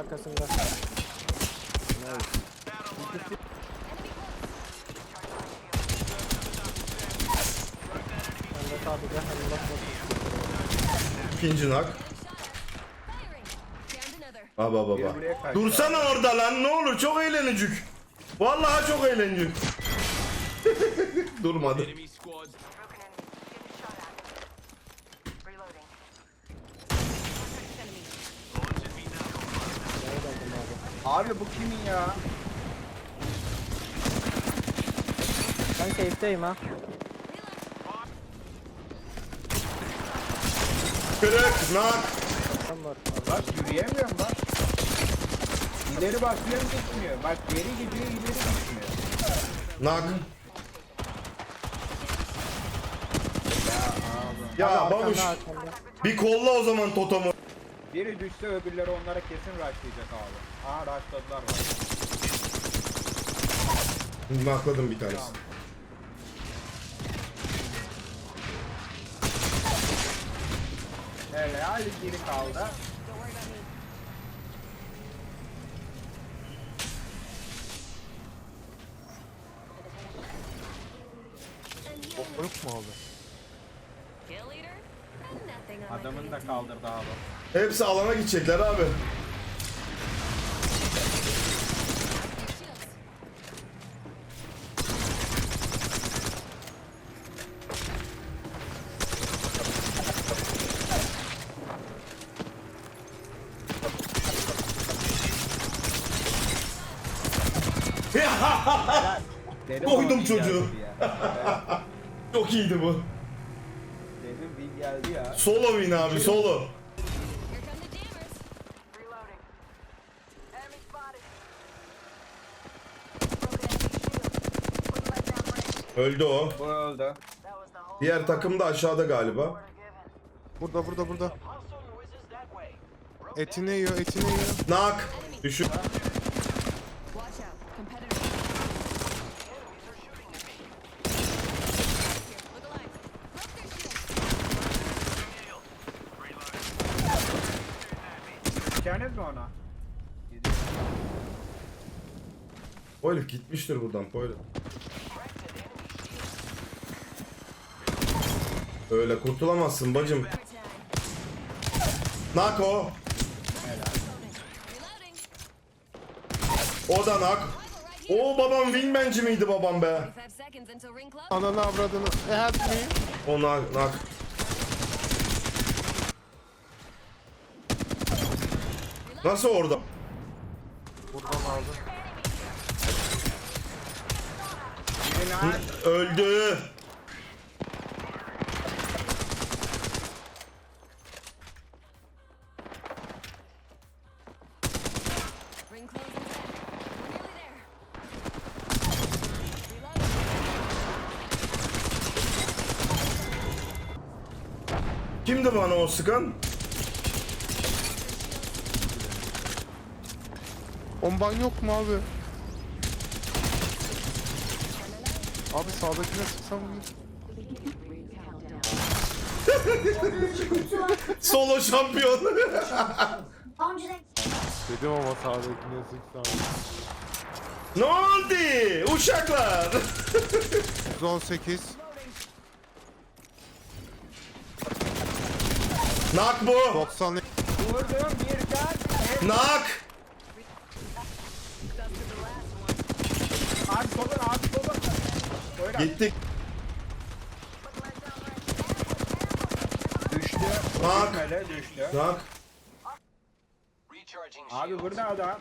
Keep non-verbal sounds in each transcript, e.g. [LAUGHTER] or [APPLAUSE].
Arkasında. Ben de sadece hani bak İkinci nak. Baba baba. Dursana orada lan ne olur çok eğlenecek. Vallahi çok eğlenecek. [LAUGHS] Durmadı. Abi? Bu kimin ya? Ben safe'deyim ha. Kırık nak. Tam var. Bak yürüyemiyorum bak. İleri bakıyorum gitmiyor. Bak geri gidiyor ileri gitmiyor. Nak. Ya abi. Ya babuş bir kolla o zaman totomu. Biri düşse öbürleri onlara kesin rushlayacak abi. Aha rushladılar bak. Nakladım bir tanesi. Tamam. Evet hadi geri kaldı. Koruk mu oldu? kill leader, Adamını da kaldırdı abi. Hepsi alana gidecekler abi. Koydum [LAUGHS] çocuğu. [LAUGHS] Çok iyiydi bu. Solo win abi solo. Öldü o. Bu öldü. Diğer takım da aşağıda galiba. Burada burada burada. Etini yiyor, etini yiyor. Nak. Düşün. Düşerdiniz mi ona? Herif gitmiştir buradan. Böyle. Öyle kurtulamazsın bacım. Attack. Nak o. Da nak. O babam wingmanci miydi babam be? 45 seconds until ring close. Ananı avradını. E, Help me. O nak. nak. Nasıl orada? Buradan. Birini Öldü. Kimdi bana o sıkan? Bomban yok mu abi? Abi sağdakine sıksam mı? [LAUGHS] Solo şampiyon. Dedim ama sağdakine sıksam. ne oldu? Uşaklar. 118. nak bu. 90 Vurdum bir can. Nak. Abi solun abi solun. Buyurun. Gittik. Düştü. Bak. Düşmedi düştü. Recharging Abi burada adam.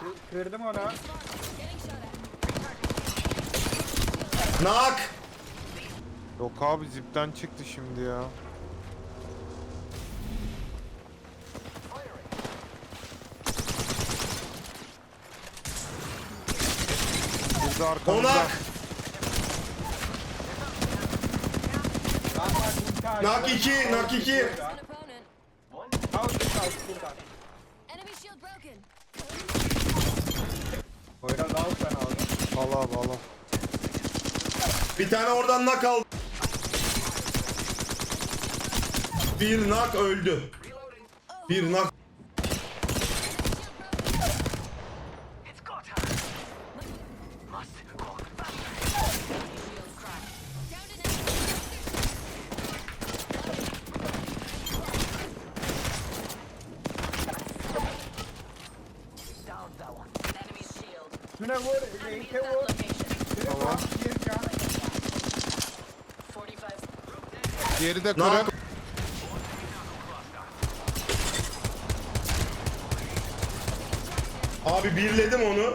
Kı- Kırdım onu. Nak. Yok abi zipten çıktı şimdi ya. Burada O arkamızda. nak. Lan bak, intihar Nak ediyor. iki, nak iki. Burada. An opponent. Kalk kalk burada. Enemy shield broken. Poyraz al abi al. Bir tane oradan nak aldı. Bir nak öldü. Bir nak. Üstüne vur. Reite vur. Tamam. Diğeri de kırık. Abi birledim onu.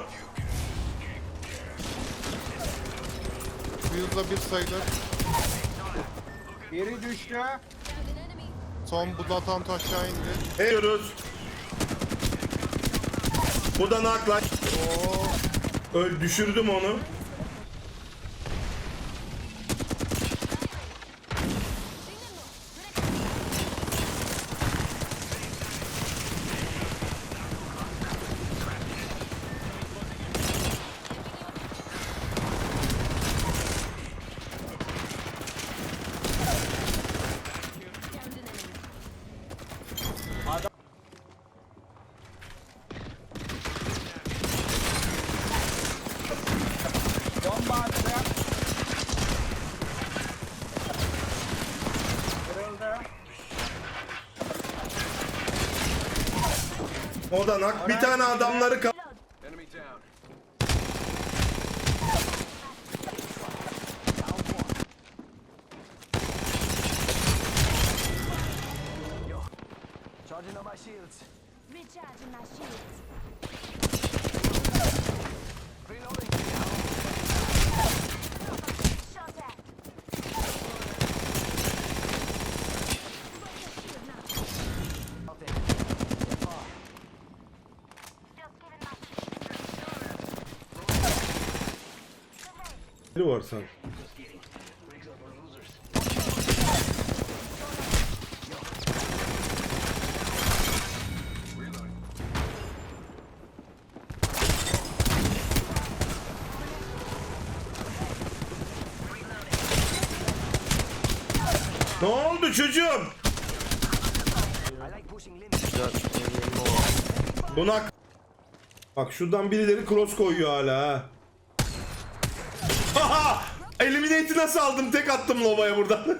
Fuse bir sayılır. Biri düştü. Found an enemy. Son budatant aşağı indi. Ediyoruz. Bu da nakla. Öl düşürdüm onu. O da nak. Bir tane adamları down. Charging on my shields. Recharging my shields. Reloading. Ne var sen? Ne oldu çocuğum? Bunak. Bak şuradan birileri cross koyuyor hala ha. Eliminate'i nasıl aldım? Tek attım Lova'ya buradan. [LAUGHS]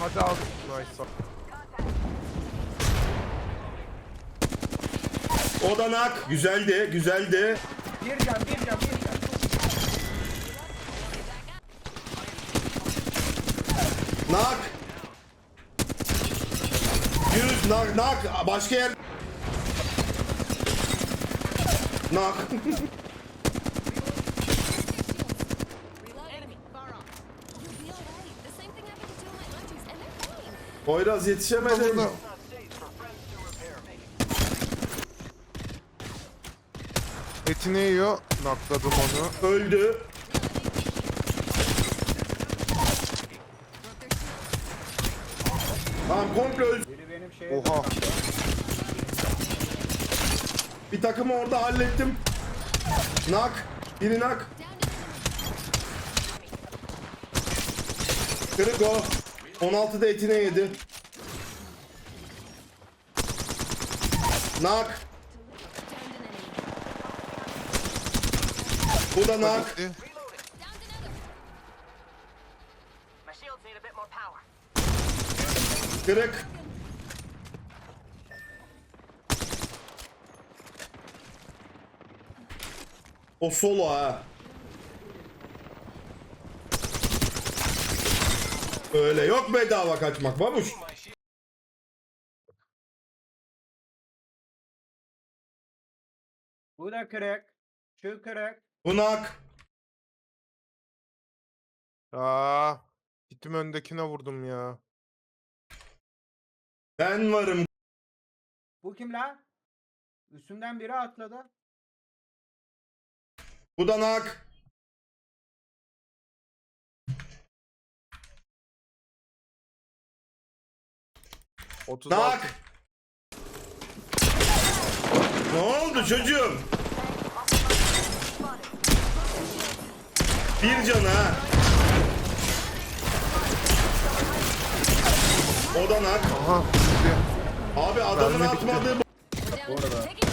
Hadi al. Nice. o da nak. Güzeldi, güzeldi. Bir can, bir can, bir can. Nak. Yüz nak nak. Başka yer. Nak. [LAUGHS] Poyraz yetişemedim. Burada. Etini yiyor. Nakladım onu. Öldü. Tamam komple öldü. Oha. Bir takımı orada hallettim. Nak. Biri nak. Kırık o. 16'da etine yedi. Nak. Bu da nak. Gitti. Downed another. My shields need a bit more power. Kırık. O solo ha. Öyle yok bedava kaçmak babuş. Bu da kırık. Şu kırık. Bu nak. Aa. Gittim öndekine vurdum ya. Ben varım. Bu kim lan? Üstümden biri atladı. Bu da nak. Otuz Nak. Ne oldu çocuğum? Bir can ha. O da nak. Aha. Abi adamın bitti. atmadığı Down. Taking